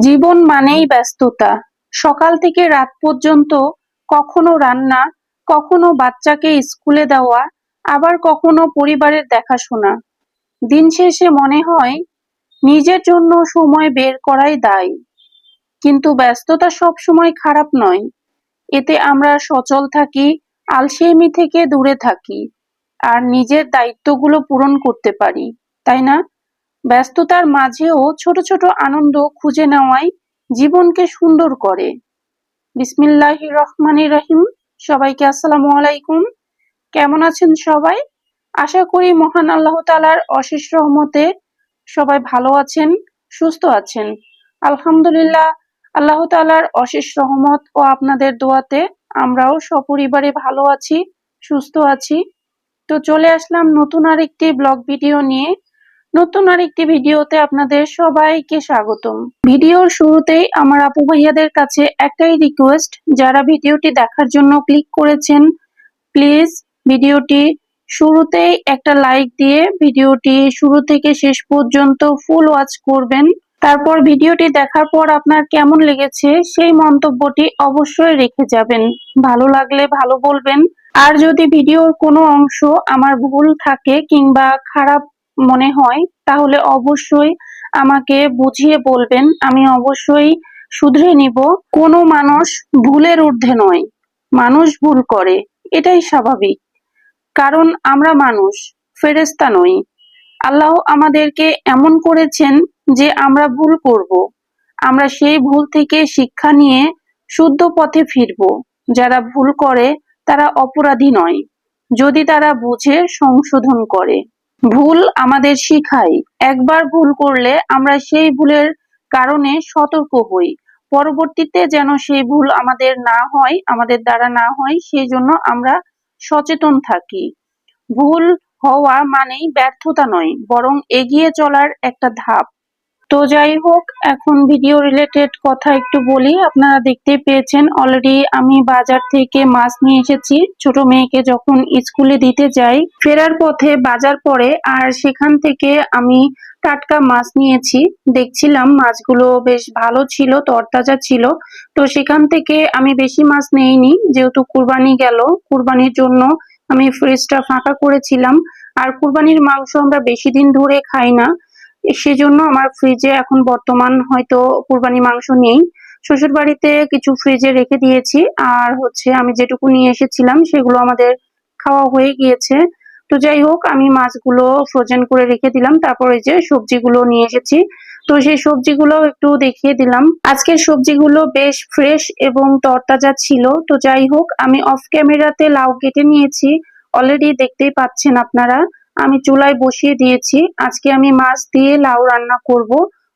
জীবন মানেই ব্যস্ততা। সকাল থেকে রাত পর্যন্ত কখনো রান্না, কখনো বাচ্চাকে স্কুলে দেওয়া, আবার কখনো পরিবারের দেখাশোনা। দিন শেষে মনে হয়, নিজের জন্য সময় বের করাই দায়। কিন্তু ব্যস্ততা সব সময় খারাপ নয়। এতে আমরা সচল থাকি, আলসেমি থেকে দূরে থাকি, আর নিজের দায়িত্বগুলো পূরণ করতে পারি, তাই না? ব্যস্ততার মাঝেও ছোট ছোট আনন্দ খুঁজে নেওয়াই জীবনকে সুন্দর করে। বিসমিল্লাহ রহমানির রহিম। সবাইকে আসসালামু আলাইকুম। কেমন আছেন সবাই? আশা করি মহান আল্লাহ তালার অশেষ রহমতে সবাই ভালো আছেন, সুস্থ আছেন। আলহামদুলিল্লাহ, আল্লাহ তালার অশেষ রহমত ও আপনাদের দোয়াতে আমরাও সপরিবারে ভালো আছি, সুস্থ আছি। তো চলে আসলাম নতুন আরেকটি ব্লগ ভিডিও নিয়ে। নতুন আরেকটি ভিডিওতে আপনাদের সবাইকে স্বাগতম। ভিডিওর শুরুতেই আমার আপু ভাইয়াদের কাছে একটাই রিকোয়েস্ট যারা ভিডিওটি দেখার জন্য ক্লিক করেছেন প্লিজ ভিডিওটি শুরুতেই একটা লাইক দিয়ে ভিডিওটি শুরু থেকে শেষ পর্যন্ত ফুল ওয়াচ করবেন। তারপর ভিডিওটি দেখার পর আপনার কেমন লেগেছে সেই মন্তব্যটি অবশ্যই রেখে যাবেন। ভালো লাগলে ভালো বলবেন। আর যদি ভিডিওর কোনো অংশ আমার ভুল থাকে কিংবা খারাপ মনে হয়, তাহলে অবশ্যই আমাকে বুঝিয়ে বলবেন। আমি অবশ্যই শুধরে নিব, কোনো মানুষ ভুলের ঊর্ধ্বে নয়, মানুষ ভুল করে, এটাই স্বাভাবিক। কারণ আমরা মানুষ ফেরেস্তা নই। আল্লাহ আমাদেরকে এমন করেছেন যে আমরা ভুল করব। আমরা সেই ভুল থেকে শিক্ষা নিয়ে শুদ্ধ পথে ফিরব। যারা ভুল করে, তারা অপরাধী নয়। যদি তারা বুঝে, সংশোধন করে। ভুল আমাদের শিখায় একবার ভুল করলে আমরা সেই ভুলের কারণে সতর্ক হই। পরবর্তীতে যেন সেই ভুল আমাদের না হয়, আমাদের দ্বারা না হয় সেই জন্য আমরা সচেতন থাকি। ভুল হওয়া মানেই ব্যর্থতা নয়, বরং এগিয়ে চলার একটা ধাপ। তো যাই হোক, এখন ভিডিও রিলেটেড কথা একটু বলি। আপনারা দেখতে পেয়েছেন অলরেডি আমি বাজার থেকে মাছ নিয়ে এসেছি। ছোট মেয়েকে যখন স্কুলে দিতে যাই, ফেরার পথে বাজার পরে আর সেখান থেকে আমি টাটকা মাছ নিয়েছি। দেখছিলাম মাছগুলো বেশ ভালো ছিল, তরতাজা ছিল। তো সেখান থেকে আমি বেশি মাছ নেইনি, যেহেতু কুরবানি গেল। কুরবানির জন্য আমি ফ্রিজটা ফাঁকা করেছিলাম। আর কুরবানির মাংস আমরা বেশি দিন ধরে খাই না। সেজন্য আমার ফ্রিজে এখন বর্তমান হয়তো কুরবানি মাংস নেই। শ্বশুর বাড়িতে কিছু ফ্রিজে রেখে দিয়েছি। আর হচ্ছে আমি যেটুকু নিয়ে এসেছিলাম সেগুলো আমাদের খাওয়া হয়ে গিয়েছে। তো যাই হোক, আমি মাছগুলো ফ্রোজেন করে রেখে দিলাম। তারপর এই যে সবজিগুলো নিয়ে এসেছি। তো সেই সবজিগুলো একটু দেখিয়ে দিলাম। আজকের সবজিগুলো বেশ ফ্রেশ এবং তরতাজা ছিল। তো যাই হোক, আমি অফ ক্যামেরাতে লাউ কেটে নিয়েছি। অলরেডি দেখতেই পাচ্ছেন আপনারা। আমি চুলায় বসিয়ে দিয়েছি। আজকে আমি মাছ দিয়ে লাউ রান্না করব।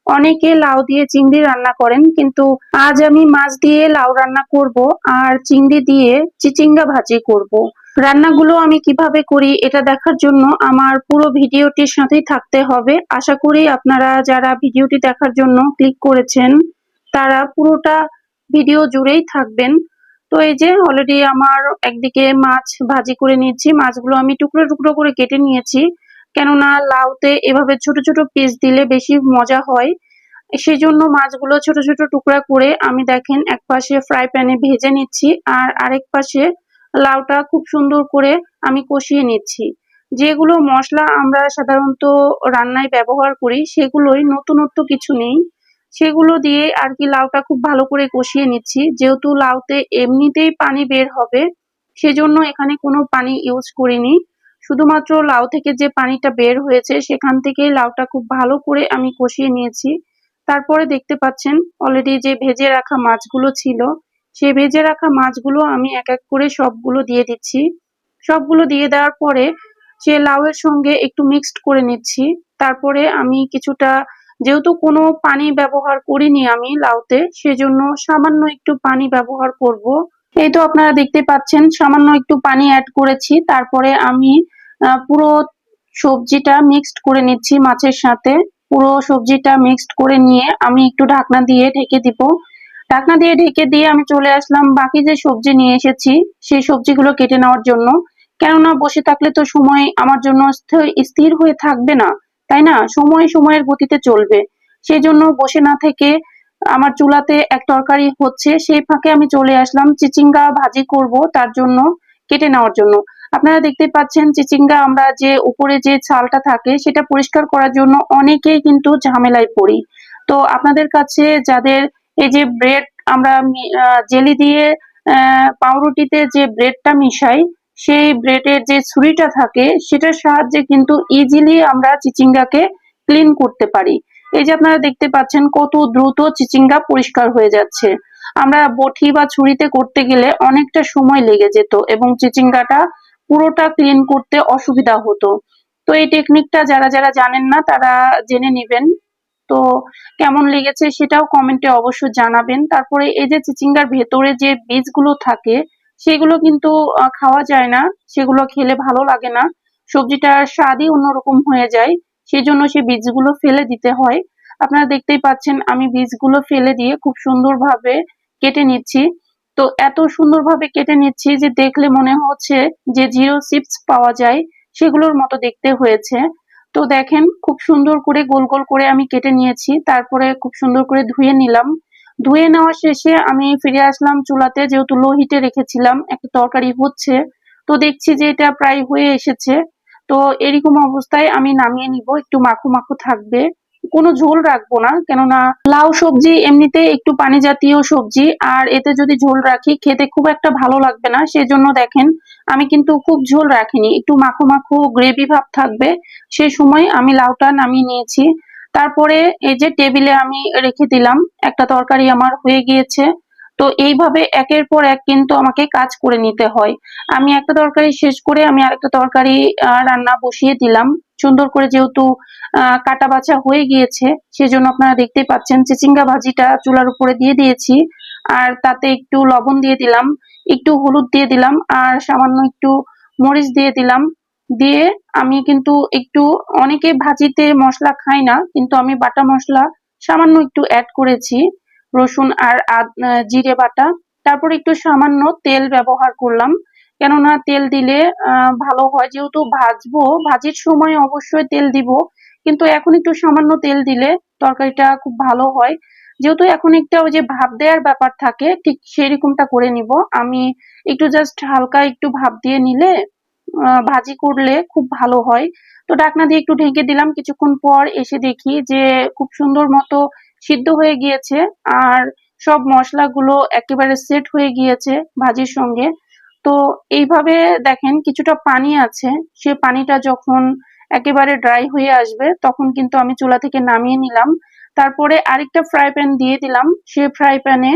অনেকে লাউ দিয়ে চিংড়ি রান্না করেন, কিন্তু আজ আমি মাছ দিয়ে লাউ রান্না করব আর চিংড়ি দিয়ে চিচিঙ্গা ভাজি করব। রান্নাগুলো আমি কীভাবে করি এটা দেখার জন্য আমার পুরো ভিডিওটির সাথেই থাকতে হবে। আশা করি আপনারা যারা ভিডিওটি দেখার জন্য ক্লিক করেছেন, তারা পুরোটা ভিডিও জুড়েই থাকবেন। তো এই যে অলরেডি আমার একদিকে মাছ ভাজি করে নিয়েছি, মাছগুলো আমি টুকরো টুকরো করে কেটে নিয়েছি। কেননা লাউতে এভাবে ছোট ছোট পিস দিলে বেশি মজা হয়। সেই জন্য মাছগুলো ছোট ছোট টুকরা করে আমি দেখেন এক পাশে ফ্রাই প্যানে ভেজে নিচ্ছি আর আরেক পাশে লাউটা খুব সুন্দর করে আমি কষিয়ে নিচ্ছি। যেগুলো মশলা আমরা সাধারণত রান্নায় ব্যবহার করি, সেগুলোই নতুনত্ব কিছু নেই। সেগুলো দিয়ে আর কি লাউটা খুব ভালো করে কষিয়ে নিচ্ছি। যেহেতু লাউতে এমনিতেই পানি বের হবে, সেজন্য এখানে কোনো পানি ইউজ করিনি। শুধুমাত্র লাউ থেকে যে পানিটা বের হয়েছে, সেখান থেকেই লাউটা খুব ভালো করে আমি কষিয়ে নিয়েছি। তারপরে দেখতে পাচ্ছেন অলরেডি যে ভেজে রাখা মাছগুলো ছিল সেই ভেজে রাখা মাছগুলো আমি এক এক করে সবগুলো দিয়ে দিচ্ছি। সবগুলো দিয়ে দেওয়ার পরে সে লাউয়ের সঙ্গে একটু মিক্সড করে নিচ্ছি। তারপরে আমি কিছুটা যেহেতু কোনো পানি ব্যবহার করিনি আমি লাউতে, সেজন্য সামান্য একটু পানি ব্যবহার করব। এই তো আপনারা দেখতে পাচ্ছেন, সামান্য একটু পানি অ্যাড করেছি। তারপরে আমি পুরো সবজিটা মিক্সড করে নিচ্ছি মাছের সাথে। পুরো সবজিটা মিক্সড করে নিয়ে আমি একটু ঢাকনা দিয়ে ঢেকে দিব। ঢাকনা দিয়ে ঢেকে দিয়ে আমি চলে আসলাম বাকি যে সবজি নিয়ে এসেছি, সেই সবজিগুলো কেটে নেওয়ার জন্য। কেননা বসে থাকলে তো সময় আমার জন্য স্থির হয়ে থাকবে না। তাই না? সময় সময়ের গতিতে চলবে। সেই জন্য বসে না থেকে আমার চুলাতে এক তরকারি হচ্ছে, সেই ফাঁকে আমি চলে আসলাম চিচিঙ্গা ভাজি করব তার জন্য, কেটে নেওয়ার জন্য। আপনারা দেখতে পাচ্ছেন চিচিঙ্গা আমরা যে উপরে যে ছালটা থাকে সেটা পরিষ্কার করার জন্য অনেকেই কিন্তু ঝামেলায় পড়ি। তো আপনাদের কাছে যাদের এই যে ব্রেড আমরা জেলি দিয়ে পাউরুটিতে যে ব্রেডটা মিশাই সেই ব্রেডের যে ছুরিটা থাকে, সেটার সাহায্যে কিন্তু ইজিলি আমরা চিচিঙ্গাকে ক্লিন করতে পারি। এই যে আপনারা দেখতে পাচ্ছেন কত দ্রুত চিচিঙ্গা পরিষ্কার হয়ে যাচ্ছে। আমরা বটি বা ছুরিতে করতে গেলে অনেকটা সময় লেগে যেত এবং চিচিঙ্গাটা পুরোটা ক্লিন করতে অসুবিধা হতো। তো এই টেকনিকটা যারা যারা জানেন না, তারা জেনে নেবেন। তো কেমন লেগেছে সেটাও কমেন্টে অবশ্যই জানাবেন। তারপরে এই যে চিচিঙ্গার ভেতরে যে বীজগুলো থাকে সেগুলো কিন্তু খাওয়া যায় না। সেগুলো খেলে ভালো লাগে না। সবজিটার স্বাদই অন্যরকম হয়ে যায়। সেই জন্য সেই বীজগুলো ফেলে দিতে হয়। আপনারা দেখতেই পাচ্ছেন, আমি বীজগুলো ফেলে দিয়ে খুব সুন্দরভাবে কেটে নিচ্ছি। তো এত সুন্দরভাবে কেটে নিচ্ছি যে দেখলে মনে হচ্ছে যে জিরো চিপস পাওয়া যায়। সেগুলোর মতো দেখতে হয়েছে। তো দেখেন, খুব সুন্দর করে গোল গোল করে আমি কেটে নিয়েছি। তারপরে খুব সুন্দর করে ধুয়ে নিলাম। ধুয়ে নেওয়া শেষে আমি ফিরে আসলাম চুলাতে, যেহেতু লো হিটে রেখেছিলাম, একটা তরকারি হচ্ছে। তো দেখছি যে এটা প্রায় হয়ে এসেছে। তো এরকম অবস্থায় আমি নামিয়ে নিব, একটু মাখো মাখো থাকবে। কোনো ঝোল রাখব না, কেননা লাউ সবজি এমনিতে একটু পানি জাতীয় সবজি, আর এতে যদি ঝোল রাখি, খেতে খুব একটা ভালো লাগবে না। সেজন্য দেখেন, আমি কিন্তু খুব ঝোল রাখিনি। একটু মাখো মাখো গ্রেভি ভাব থাকবে। সে সময় আমি লাউটা নামিয়ে নিয়েছি। তারপরে এই যে টেবিলে আমি রেখে দিলাম, একটা তরকারি আমার হয়ে গিয়েছে। তো এইভাবে একের পর এক কিন্তু আমাকে কাজ করে নিতে হয়। আমি একটা তরকারি শেষ করে আমি আরেকটা তরকারি রান্না বসিয়ে দিলাম। সুন্দর করে যেহেতু কাটা বাছা হয়ে গিয়েছে, সেজন্য আপনারা দেখতেই পাচ্ছেন চিচিঙ্গা ভাজিটা চুলার উপরে দিয়ে দিয়েছি। আর তাতে একটু লবণ দিয়ে দিলাম, একটু হলুদ দিয়ে দিলাম, আর সামান্য একটু মরিচ দিয়ে দিলাম। দিয়ে আমি কিন্তু একটু, অনেকে ভাজিতে মশলা খাই না, কিন্তু আমি বাটা মশলা সামান্য একটু অ্যাড করেছি। রসুন আর জিরে বাটা। তারপর একটু সামান্য তেল ব্যবহার করলাম। কেননা তেল দিলে ভালো হয়। যেহেতু ভাজবো, ভাজির সময় অবশ্যই তেল দিব। কিন্তু এখন একটু সামান্য তেল দিলে তরকারিটা খুব ভালো হয়। যেহেতু এখন একটা ওই যে ভাব দেওয়ার ব্যাপার থাকে, ঠিক সেরকমটা করে নিব। আমি একটু জাস্ট হালকা একটু ভাব দিয়ে নিলে ভাজি করলে খুব ভালো হয়। তো ডাকনা দিয়ে একটু ঢেকে দিলাম। কিছুক্ষণ পর এসে দেখি যে খুব সুন্দর মতো সিদ্ধ হয়ে গিয়েছে আর সব মশলাগুলো একেবারে সেট হয়ে গিয়েছে ভাজির সঙ্গে। তো এইভাবে দেখেন কিছুটা পানি আছে। সে পানিটা যখন একেবারে ড্রাই হয়ে আসবে তখন কিন্তু আমি চুলা থেকে নামিয়ে নিলাম। তারপরে আরেকটা ফ্রাই প্যান দিয়ে দিলাম। সে ফ্রাই প্যানে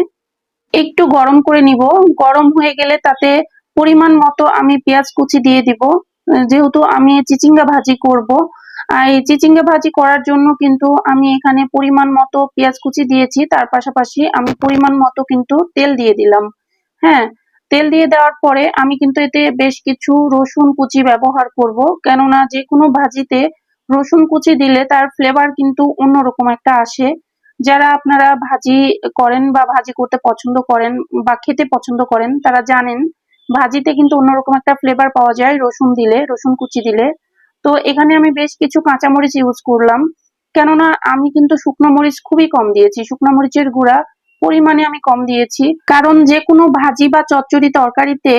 একটু গরম করে নিব। গরম হয়ে গেলে তাতে পরিমাণ মতো আমি পেঁয়াজ কুচি দিয়ে দিব। যেহেতু আমি চিচিঙ্গা ভাজি করব, আর এই চিচিঙ্গা ভাজি করার জন্য কিন্তু আমি এখানে পরিমাণ মতো পেঁয়াজ কুচি দিয়েছি। তার পাশাপাশি আমি পরিমাণ মতো কিন্তু তেল দিয়ে দিলাম। হ্যাঁ তেল দিয়ে দেওয়ার পরে আমি কিন্তু এতে বেশ কিছু রসুন কুচি ব্যবহার করব। কেননা যে কোনো ভাজিতে রসুন কুচি দিলে তার ফ্লেভার কিন্তু অন্যরকম একটা আসে। যারা আপনারা ভাজি করেন বা ভাজি করতে পছন্দ করেন বা খেতে পছন্দ করেন, তারা জানেন ভাজিতে কিন্তু অন্যরকম একটা ফ্লেভার পাওয়া যায়, রসুন দিলে, রসুন কুচি দিলে। তো এখানে আমি বেশ কিছু কাঁচামরিচ ইউজ করলাম। কেননা আমি কিন্তু শুকনো মরিচ খুবই কম দিয়েছি। শুকনো মরিচের গুঁড়া পরিমাণে আমি কম দিয়েছি। কারণ যে কোনো ভাজি বা চচ্চড়ি তরকারিতে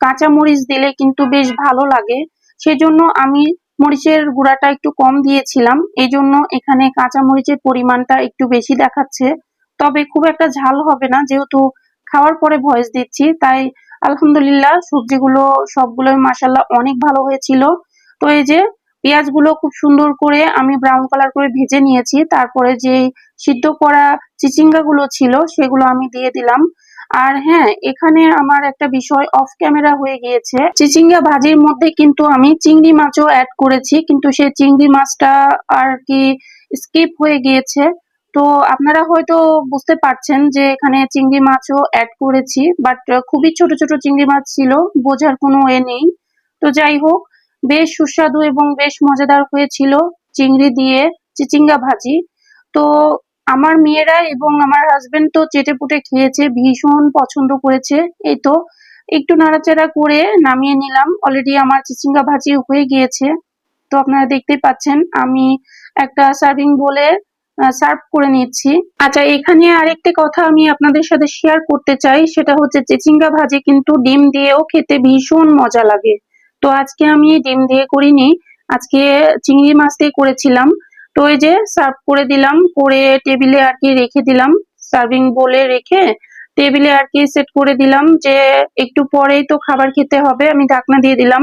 কাঁচা মরিচ দিলে কিন্তু বেশ ভালো লাগে। সেজন্য আমি মরিচের গুঁড়াটা একটু কম দিয়েছিলাম। এই জন্য এখানে কাঁচা মরিচের পরিমাণটা একটু বেশি দেখাচ্ছে। তবে খুব একটা ঝাল হবে না। যেহেতু খাওয়ার পরে ভয়েস দিচ্ছি, তাই আলহামদুলিল্লাহ, সবজিগুলো সবগুলোই মাসাল্লাহ অনেক ভালো হয়েছিল। তো এই যে পেঁয়াজগুলো খুব সুন্দর করে আমি ব্রাউন কালার করে ভেজে নিয়েছি, তারপরে যে সিদ্ধ করা চিচিঙ্গা গুলো ছিল, সেগুলো আমি দিয়ে দিলাম। আর হ্যাঁ এখানে আমার একটা বিষয় অফ ক্যামেরা হয়ে গিয়েছে। চিচিঙ্গা ভাজির মধ্যে কিন্তু আমি চিংড়ি মাছও অ্যাড করেছি, কিন্তু সেই চিংড়ি মাছটা আর কি স্কিপ হয়ে গিয়েছে। তো আপনারা হয়তো বুঝতে পারছেন যে এখানে চিংড়ি মাছও অ্যাড করেছি বাট খুবই ছোট ছোট চিংড়ি মাছ ছিল, বোঝার কোনো এ নেই। তো যাই হোক, বেশ সুস্বাদু এবং বেশ মজাদার হয়েছিল চিংড়ি দিয়ে চিচিঙ্গা ভাজি। তো আমার মেয়েরা এবং আমার হাজবেন্ড তো চেটে পুটে খেয়েছে, ভীষণ পছন্দ করেছে। এই তো, একটু নাড়াচাড়া করে নামিয়ে নিলাম। অলরেডি আমার চিচিঙ্গা ভাজি হয়ে গিয়েছে। তো আপনারা দেখতেই পাচ্ছেন, আমি একটা সার্ভিং বলে সার্ভ করে নিচ্ছি। আচ্ছা এখানে আরেকটি কথা আমি আপনাদের সাথে শেয়ার করতে চাই, সেটা হচ্ছে চিচিঙ্গা ভাজি কিন্তু ডিম দিয়েও খেতে ভীষণ মজা লাগে। তো আজকে আমি ডিম দিয়ে করিনি, আজকে চিংড়ি মাছ দিয়ে করেছিলাম। তো ওই যে সার্ভ করে দিলাম, করে টেবিলে আর কি রেখে দিলাম সার্ভিং বলে রেখে টেবিলে আর কি সেট করে দিলাম যে একটু পরেই তো খাবার খেতে হবে, আমি ঢাকনা দিয়ে দিলাম।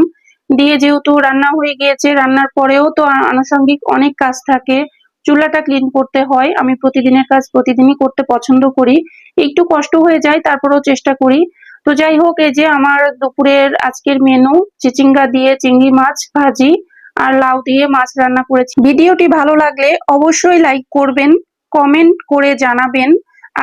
দিয়ে যেহেতু রান্না হয়ে গিয়েছে, রান্নার পরেও তো আনুষঙ্গিক অনেক কাজ থাকে। চুলাটা ক্লিন করতে হয়। আমি প্রতিদিনের কাজ প্রতিদিনই করতে পছন্দ করি। একটু কষ্ট হয়ে যায়, তারপরেও চেষ্টা করি। তো যাই হোক, এই যে আমার দুপুরের আজকের মেনু চিচিঙ্গা দিয়ে চিংড়ি মাছ ভাজি আর লাউ দিয়ে মাছ রান্না করেছি। ভিডিওটি ভালো লাগলে অবশ্যই লাইক করবেন কমেন্ট করে জানাবেন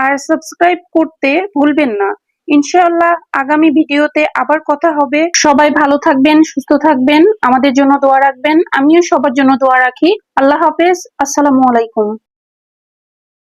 আর সাবস্ক্রাইব করতে ভুলবেন না। ইনশাআল্লাহ আগামী ভিডিওতে আবার কথা হবে। সবাই ভালো থাকবেন, সুস্থ থাকবেন। আমাদের জন্য দোয়া রাখবেন। আমিও সবার জন্য দোয়া রাখি। আল্লাহ হাফেজ। আসসালামু আলাইকুম।